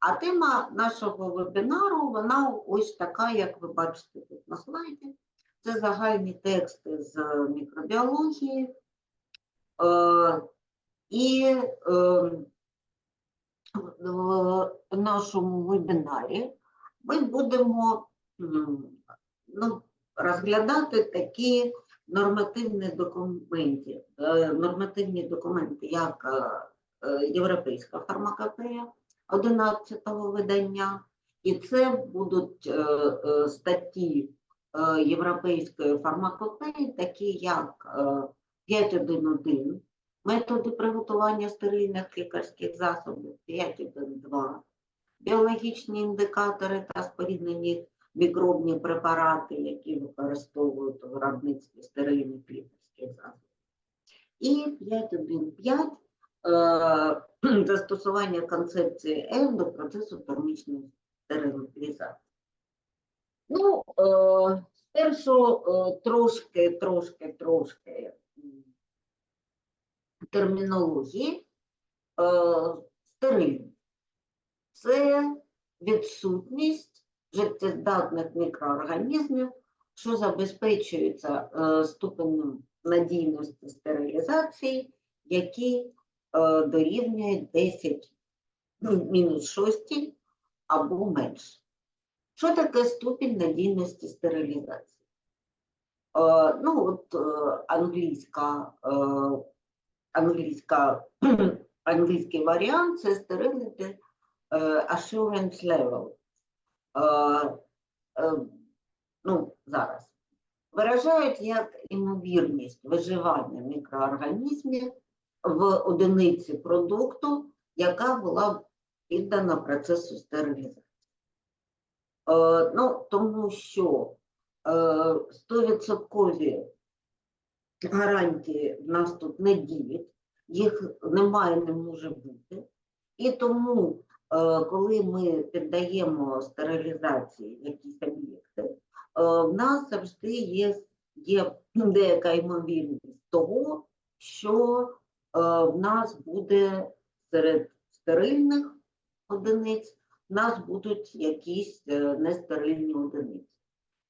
А тема нашого вебінару, вона ось така, як ви бачите тут на слайді. Це загальні тексти з мікробіології. Е, І е, в нашому вебінарі ми будемо ну, розглядати такі нормативні документи, е, нормативні документи, як е, Європейська фармакопея 11-го видання, і це будуть е, е, статті е, Європейської фармакопеї, такі як е, 5.1.1 методи приготування стерильних лікарських засобів, 5.1.2 біологічні індикатори та споріднені мікробні препарати, які використовують у виробництві стерильних лікарських засобів. І 5.1.5 е, застосування концепції F до процесу термічної стерилізації. Ну, е, спершу е, трошки, трошки, трошки термінології. Е, це відсутність життєздатних мікроорганізмів, що забезпечується е, ступенем надійності стерилізації, які е, дорівнюють 10 ну, мінус 6 або менше. Що таке ступінь надійності стерилізації? Е, ну, от е, англійська, англійська, англійський варіант це е, assurance level. Ну, зараз. Виражають як імовірність виживання мікроорганізмів в одиниці продукту, яка була піддана процесу стерилізації. Е, ну, тому що е, 100% гарантії в нас тут не діють, їх немає, не може бути. І тому, е, коли ми піддаємо стерилізації якісь об'єкти, е, в нас завжди є, є деяка ймовірність того, що в нас буде серед стерильних одиниць, в нас будуть якісь е, нестерильні одиниці.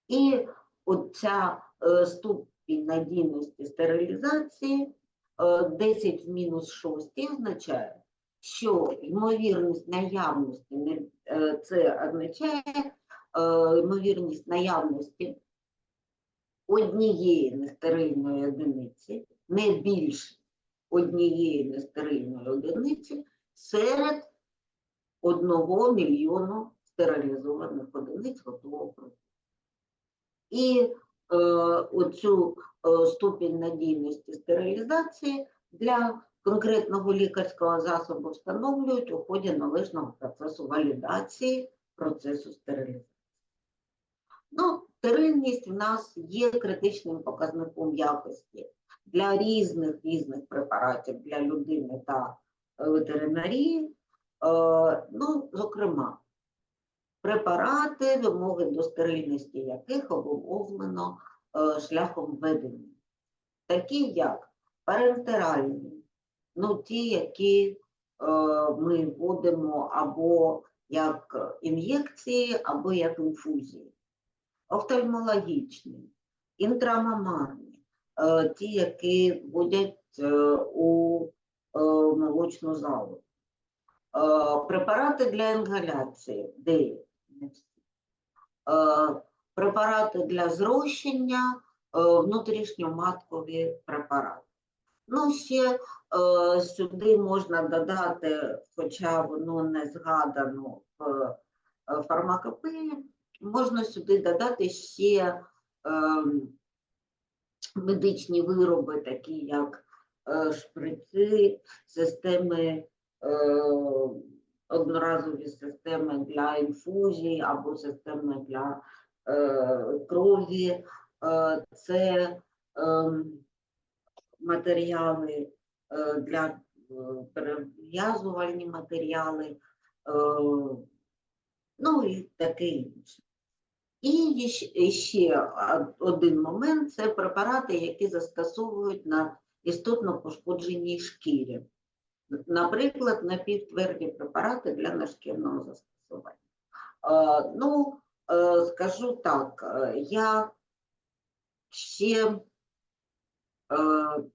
І оця е, ступінь надійності стерилізації е, 10 в мінус 6 означає, що ймовірність наявності е, це означає е, ймовірність наявності однієї нестерильної одиниці, не більше однієї нестерильної одиниці серед одного мільйону стерилізованих одиниць готового продукту. І е, оцю е, ступінь надійності стерилізації для конкретного лікарського засобу встановлюють у ході належного процесу валідації процесу стерилізації. Ну, стерильність в нас є критичним показником якості для різних різних препаратів для людини та е, ветеринарії. Е, ну, зокрема, препарати, вимоги до стерильності яких обумовлено е, шляхом введення, такі як парентеральні, ну ті, які ми вводимо або як ін'єкції, або як інфузії, офтальмологічні, інтрамамарні, ті, які вводять е, у е, молочну залу. Е, Препарати для інгаляції, деякі. Е, Препарати для зрощення, е, внутрішньоматкові препарати. Ну, ще е, сюди можна додати, хоча воно не згадано в е, фармакопеї, можна сюди додати ще ем, медичні вироби, такі як е, шприци, системи, е, одноразові системи для інфузії або системи для е, крові. Це матеріали для перев'язувальні матеріали, ну і таке інше. І ще один момент це препарати, які застосовують на істотно пошкодженій шкірі. наприклад, напівтверді препарати для нашкірного застосування. Ну, е, скажу так, е, я ще е,